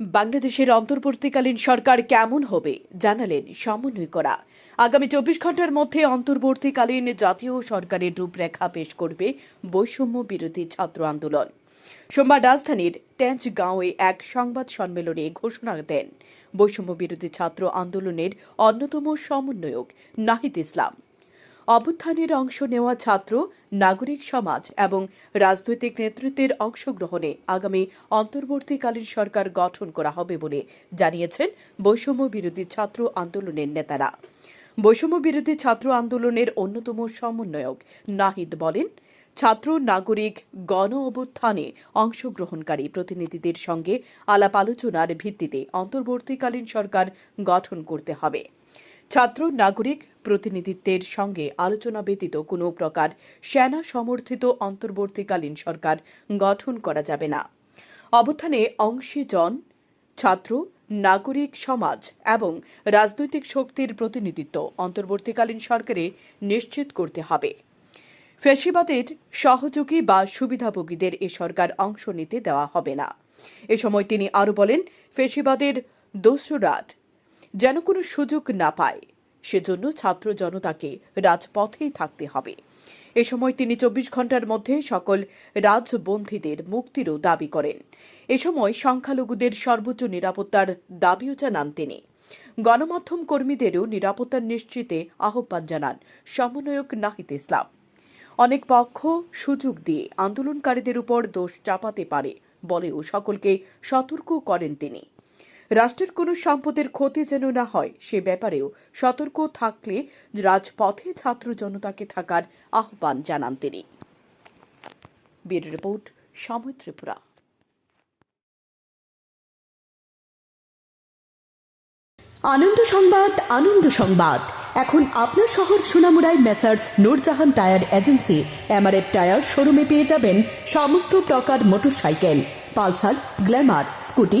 বাংলাদেশের অন্তর্বর্তীকালীন সরকার কেমন হবে জানালেন সমন্বয়করা। আগামী চব্বিশ ঘণ্টার মধ্যে অন্তর্বর্তীকালীন জাতীয় সরকারের রূপরেখা পেশ করবে বৈষম্য বিরোধী ছাত্র আন্দোলন। সোমবার রাজধানীর ট্যাঞ্চগাঁওয়ে এক সংবাদ সম্মেলনে ঘোষণা দেন বৈষম্য বিরোধী ছাত্র আন্দোলনের অন্যতম সমন্বয়ক নাহিদ ইসলাম। অভ্যুত্থানের অংশ নেওয়া ছাত্র, নাগরিক সমাজ এবং রাজনৈতিক নেতৃত্বের অংশগ্রহণে আগামী অন্তর্বর্তীকালীন সরকার গঠন করা হবে বলে জানিয়েছেন বৈষম্য বিরোধী ছাত্র আন্দোলনের নেতারা। বৈষম্য বিরোধী ছাত্র আন্দোলনের অন্যতম সমন্বয়ক নাহিদ বলেন, ছাত্র, নাগরিক, গণ অভ্যুত্থানে অংশগ্রহণকারী প্রতিনিধিদের সঙ্গে আলাপ আলোচনার ভিত্তিতে অন্তর্বর্তীকালীন সরকার গঠন করতে হবে। ছাত্র, নাগরিক প্রতিনিধিত্বের সঙ্গে আলোচনা ব্যতীত কোনো প্রকার সেনা সমর্থিত অন্তর্বর্তীকালীন সরকার গঠন করা যাবে না। অবস্থানে অংশীজন, ছাত্র, নাগরিক সমাজ এবং রাজনৈতিক শক্তির প্রতিনিধিত্ব অন্তর্বর্তীকালীন সরকারে নিশ্চিত করতে হবে। ফেসিবাদের সহযোগী বা সুবিধাভোগীদের এ সরকার অংশ নিতে দেওয়া হবে না। এ সময় তিনি আরও বলেন, ফেসিবাদের দোসরাট যেন কোনো সুযোগ না পায়। সেজন্য ছাত্র জনতাকে রাজপথেই থাকতে হবে। এ সময় তিনি চব্বিশ ঘণ্টার মধ্যে সকল রাজবন্দীদের মুক্তিরও দাবি করেন। এ সময় সংখ্যালঘুদের সর্বোচ্চ নিরাপত্তার দাবিও জানান তিনি। গণমাধ্যম কর্মীদেরও নিরাপত্তা নিশ্চিতে আহ্বান জানান সমন্বয়ক নাহিদ ইসলাম। অনেক পক্ষ সুযোগ দিয়ে আন্দোলনকারীদের উপর দোষ চাপাতে পারে বলেও সকলকে সতর্ক করেন তিনি। রাষ্ট্রের কোনো সম্পদের ক্ষতি যেন না হয়, সে ব্যাপারেও সতর্ক থাকলে রাজপথে ছাত্র জনতাকে থাকার আহ্বান জানান তিনি। রিপোর্ট, সময় ত্রিপুরা। আনন্দ সংবাদ আনন্দ সংবাদ। এখন আপনার শহর সোনামুড়ায় messrs Nurjahan tyre agency. MRF tyre শোরুমে পেয়ে যাবেন সমস্ত প্রকার মোটরসাইকেল। Pulsar, Glamour, scooty